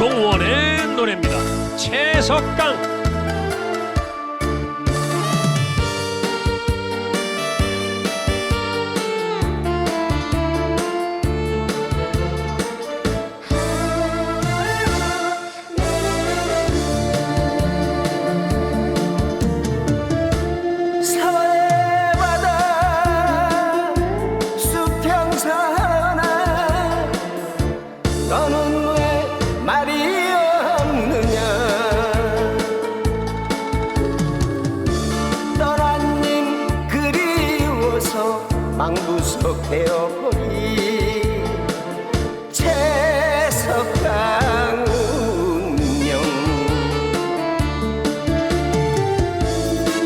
강동원의 노래입니다. 채석강. 망부석 되어버린 채석강 운명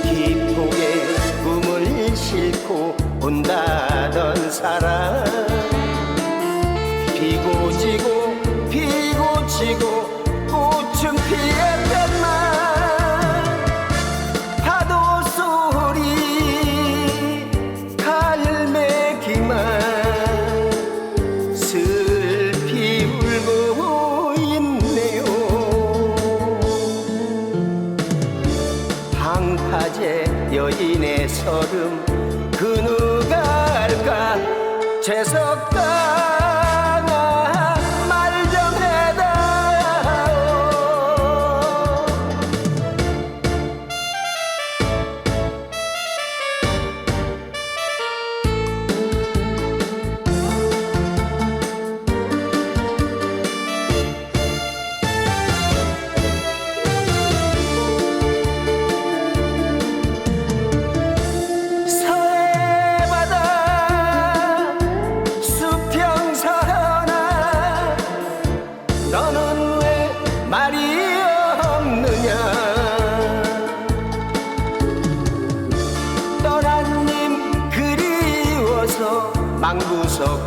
기폭의 꿈을 싣고 온다던 사람 피고 지고 피고 지고 꽃은 피었 방파제 여인의 서름. 그 누가 알까? 재석강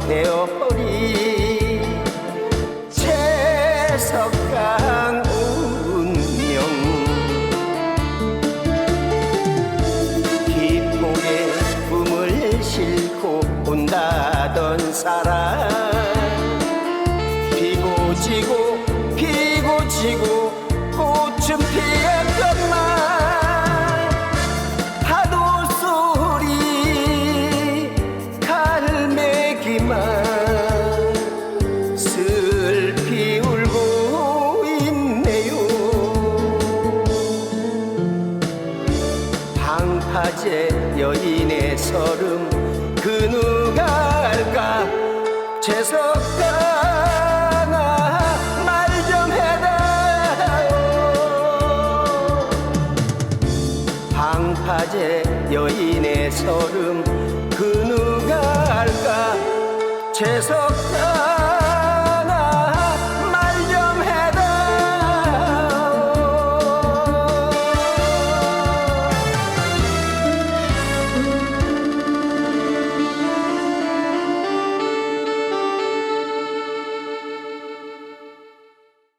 되어버린 채석강 운명. 기폭의 꿈을 싣고 온다던 사람. 피고 지고 피고 지고 꽃은 피 방파제 여인의 서름. 그 누가 알까? 재석강아 말좀 해다오 방파제 여인의 서름. 그 누가 알까? 재석강아